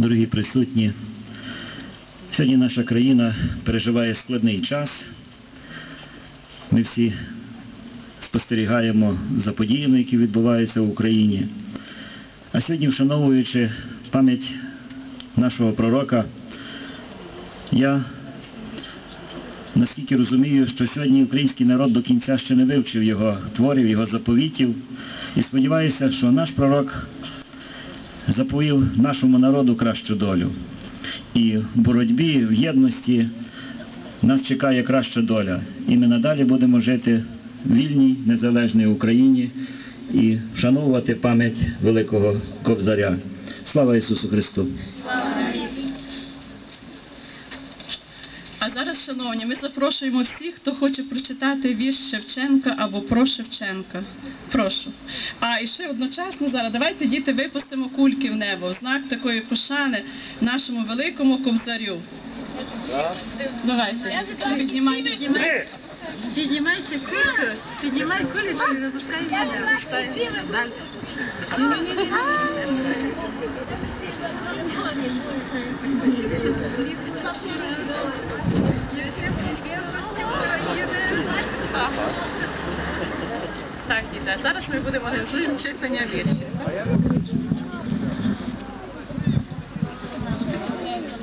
дорогі присутні. Сьогодні наша країна переживає складний час. Ми всі спостерігаємо за подіями, які відбуваються в Україні. А сьогодні, вшановуючи пам'ять нашого пророка, я наскільки розумію, що сьогодні український народ до кінця ще не вивчив його творів, його заповітів. І сподіваюся, що наш пророк заповів нашому народу кращу долю. І в боротьбі, в єдності нас чекає краща доля. І ми надалі будемо жити в вільній, незалежній Україні і вшановувати пам'ять великого Кобзаря. Слава Ісусу Христу! А зараз, шановні, ми запрошуємо всіх, хто хоче прочитати вірш Шевченка або про Шевченка. Прошу. А і ще одночасно зараз давайте діти випустимо кульки в небо в знак такої пошани нашому великому кобзарю. Давайте. Піднімай, піднімай. Піднімайте кульку, піднімай кулечку і не запускай мене. Далі. Так, діти, а зараз ми будемо організуємо читання віршів.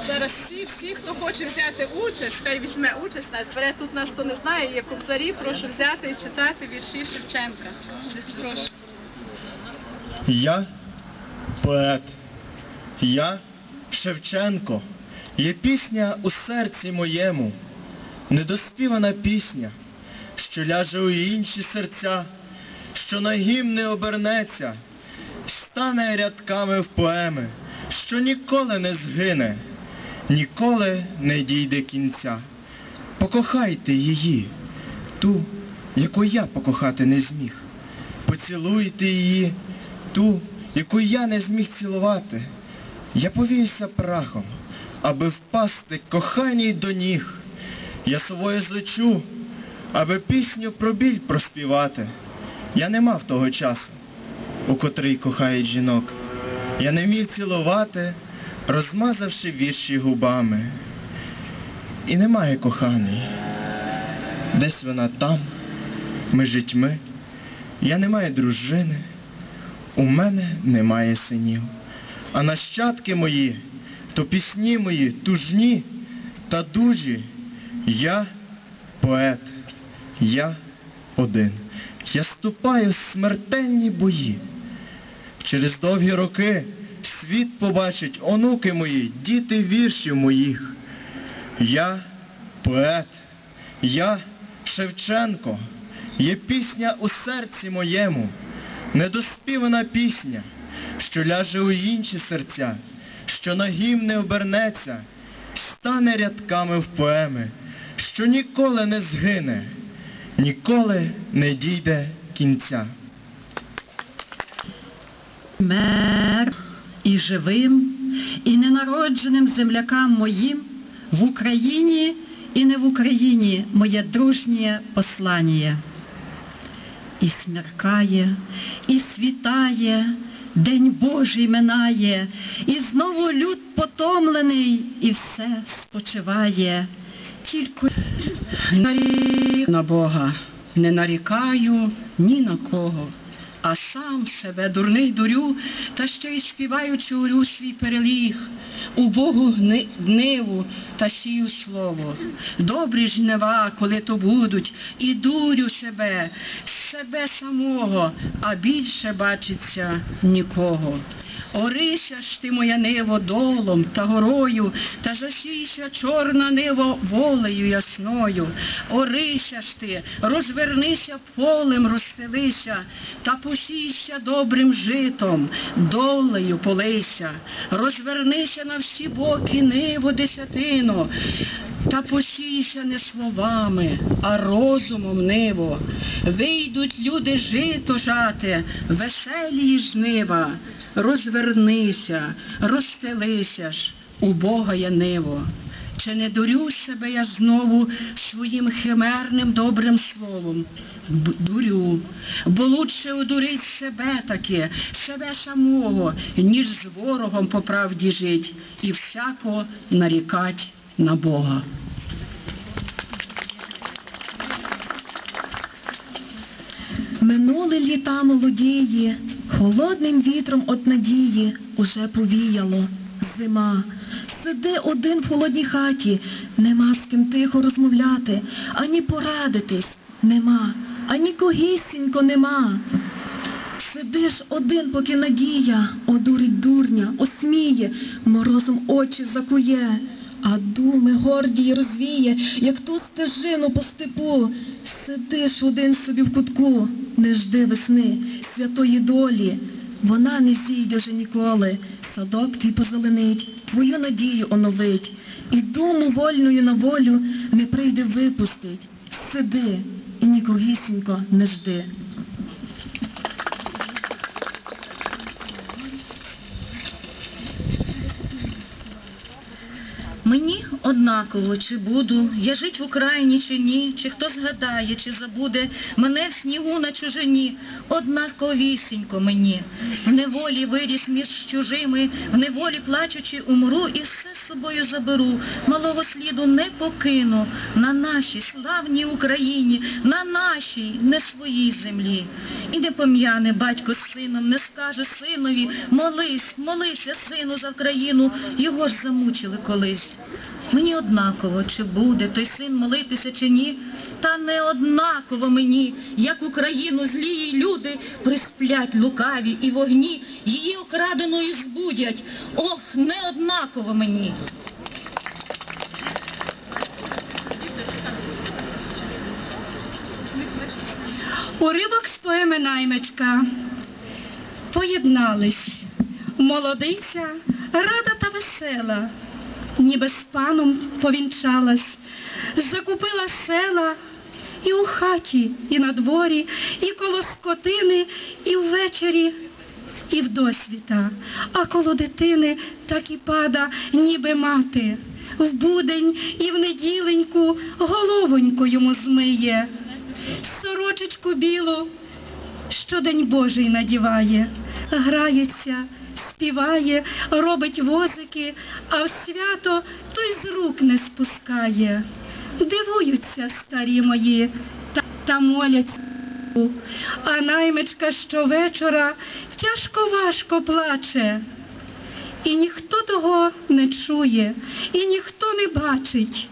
Зараз всі, всі, хто хоче взяти участь, хай візьме участь. Наперед тут нас хто не знає, є кобзарі, прошу взяти і читати вірші Шевченка. Прошу. Я поет, я Шевченко, є пісня у серці моєму, недоспівана пісня, що ляже у інші серця, що на гімни обернеться, стане рядками в поеми, що ніколи не згине, ніколи не дійде кінця. Покохайте її, ту, яку я покохати не зміг. Поцілуйте її, ту, яку я не зміг цілувати. Я повівся прахом, аби впасти коханій до ніг. Я совою злечу, аби пісню про біль проспівати. Я не мав того часу, у котрий кохають жінок. Я не міг цілувати, розмазавши вірші губами. І немає коханої. Десь вона там, між житьми. Я не маю дружини, у мене немає синів. А нащадки мої, то пісні мої тужні та дужі. Я поет, я один. Я ступаю в смертельні бої. Через довгі роки світ побачить онуки мої, діти віршів моїх. Я поет, я Шевченко, є пісня у серці моєму, недоспівана пісня, що ляже у інші серця, що на гімни обернеться, стане рядками в поеми, що ніколи не згине, ніколи не дійде кінця. мер і живим, і ненародженим землякам моїм в Україні і не в Україні моє дружнє послання. І смеркає, і світає, День Божий минає, і знову люд потомлений, і все спочиває. Тільки нарік на Бога не нарікаю ні на кого, а сам себе дурний дурю, та ще й співаючи урю свій переліг, у Богу гниву та сію слово. Добрі жнива, коли то будуть, і дурю себе, себе самого, а більше бачиться нікого. Орися ж ти, моя ниво, долом та горою, та засійся чорна ниво волею ясною. Орися ж ти, розвернися полем, розстелися, та посійся добрим житом, долею полися. Розвернися на всі боки, ниво десятино, та посійся не словами, а розумом ниво. Вийдуть люди жито жати, веселі жнива. Розвернися, розстелися ж, у Бога є ниво. Чи не дурю себе я знову своїм химерним добрим словом? Б- Дурю, бо лучше одурить себе таки, себе самого, ніж з ворогом по правді жить і всяко нарікать на Бога. Минули літа молодії, холодним вітром от надії уже повіяло зима. Сиди один в холодній хаті, нема з ким тихо розмовляти, ані порадитись нема, ані когісінько нема. Сидиш один, поки надія одурить дурня, осміє, морозом очі закує, а думи горді й розвіє, як ту стежину по степу. Сидиш один собі в кутку, не жди весни, святої долі. Вона не зійде вже ніколи, садок твій позеленить, твою надію оновить, і думу вольною на волю не прийде випустить. Сиди і нікогісінько не жди. Мені однаково, чи буду я жить в Україні чи ні, чи хто згадає, чи забуде мене в снігу на чужині, однаковісінько мені. В неволі виріс між чужими, в неволі плачучи умру і все з собою заберу. Малого сліду не покину на нашій славній Україні, на нашій, не своїй землі. І не пом'яне батько з сином, не скаже синові, молись, молися, сину, за країну, його ж замучили колись. Мені однаково, чи буде той син молитися чи ні, та не однаково мені, як Україну злі її люди присплять лукаві і вогні, її окраденою збудять. Ох, не однаково мені. Уривок з поеми наймичка. Поєднались молодиця, рада та весела, ніби з паном повінчалась, закупила села і у хаті, і на дворі, і коло скотини, і ввечері, і в досвіта, а коло дитини так і пада, ніби мати. В будень і в неділеньку головоньку йому змиє. Сорочечку білу, що день Божий надіває, грається, співає, робить возики, а в свято той з рук не спускає. Дивуються старі мої та, та молять. А наймичка щовечора тяжко важко плаче. І ніхто того не чує, і ніхто не бачить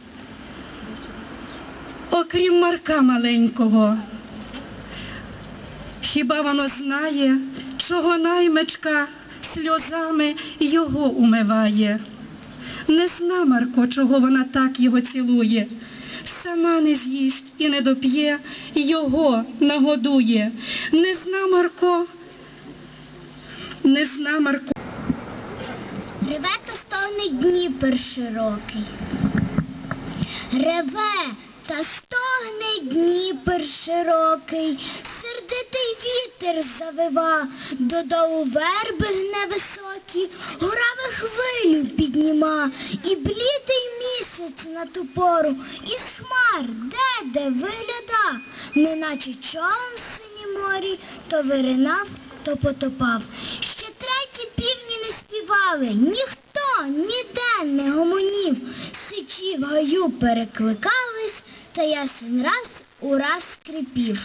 окрім Марка маленького. Хіба воно знає, чого наймичка сльозами його умиває? Не зна Марко, чого вона так його цілує. Сама не з'їсть і не доп'є, його нагодує. Не зна Марко, не зна Марко. Реве та стогне Дніпер широкий. Реве та стогне Дніпер широкий, сердитий вітер завива, додолу верби гне високі, хвилю підніма, і блідий місяць на ту пору, із хмар де-де вигляда, неначе човен в синім морі, то виринав, то потопав. Ще треті півні не співали, ніхто ніде не гомонів, сичі в гаю перекликались, та ясен раз у раз скрипів.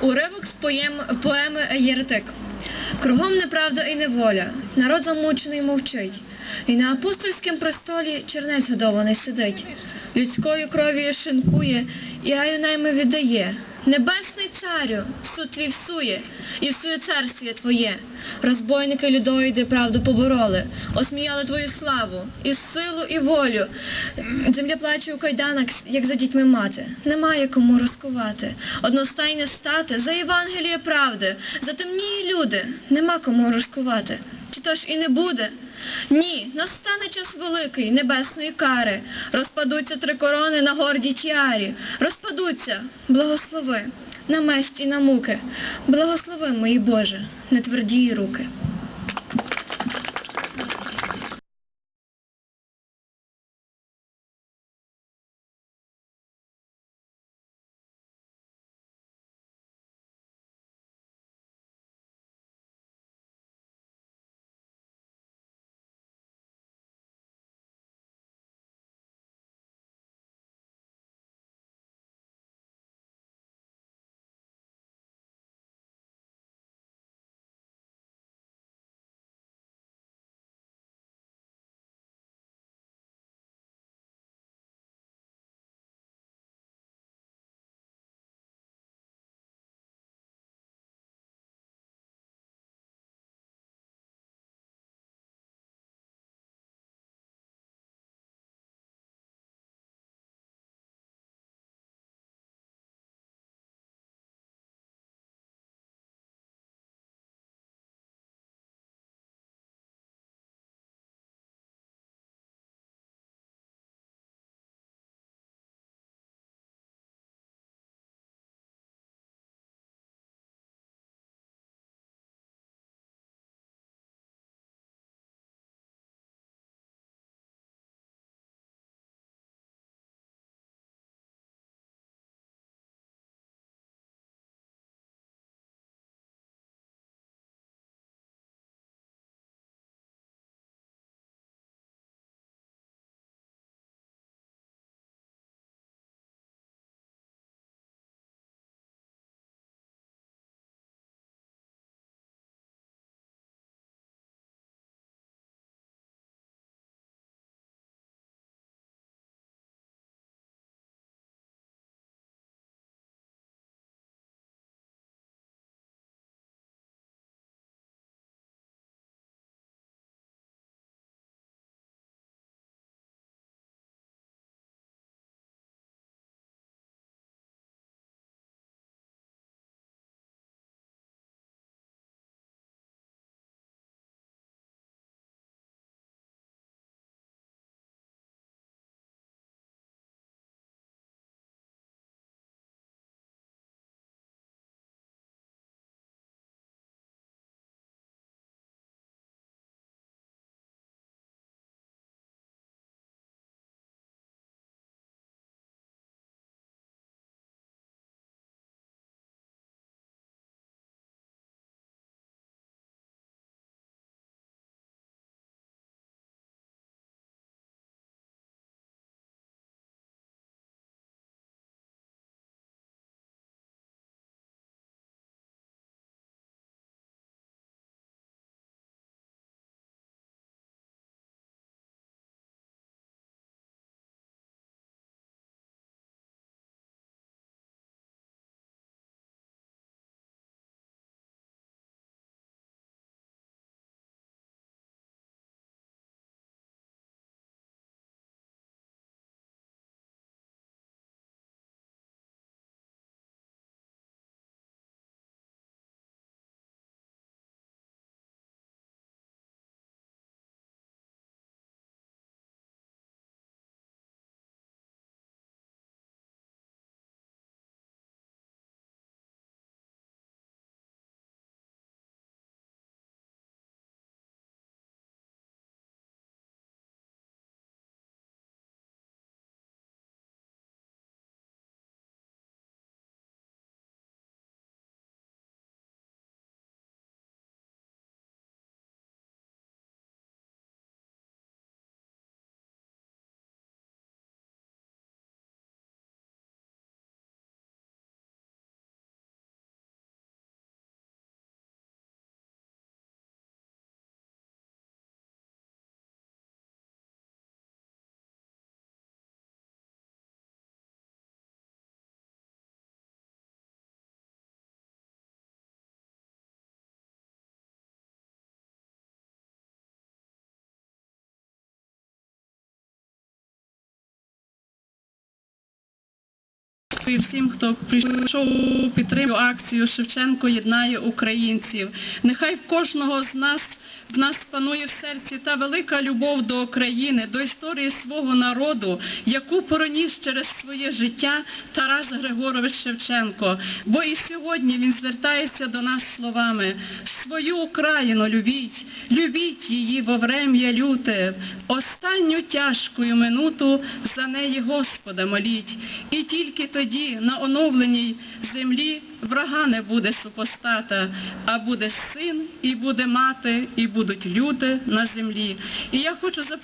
Уривок з поєм, поеми Єретик. Кругом неправда і неволя, народ замучений мовчить, і на апостольськім престолі чернець годований сидить, людською кров'ю шинкує і раю найми віддає. Небесний царю, суд твій всує, і всує царствіє твоє. Розбойники людоїди правду побороли, осміяли твою славу, і силу, і волю. Земля плаче у кайданах, як за дітьми мати. Немає кому розкувати. Одностайне стати за Євангеліє правди, за темні люди, нема кому розкувати. Чи то ж і не буде? Ні, настане час великий, небесної кари. Розпадуться три корони на гордій тіарі. Розпадуться, благослови. На месть і на муки. Благослови мої Боже, не твердії руки. І всім, хто прийшов підтримую акцію Шевченко єднає українців. Нехай в кожного з нас в нас панує в серці та велика любов до України, до історії свого народу, яку пороніс через своє життя Тарас Григорович Шевченко. Бо і сьогодні він звертається до нас словами: свою Україну любіть, любіть її во врем'я люте, останню тяжкою минуту за неї Господа моліть. І тільки тоді на оновленій землі врага не буде супостата, а буде син, і буде мати, і будуть люди на землі. І я хочу запросити.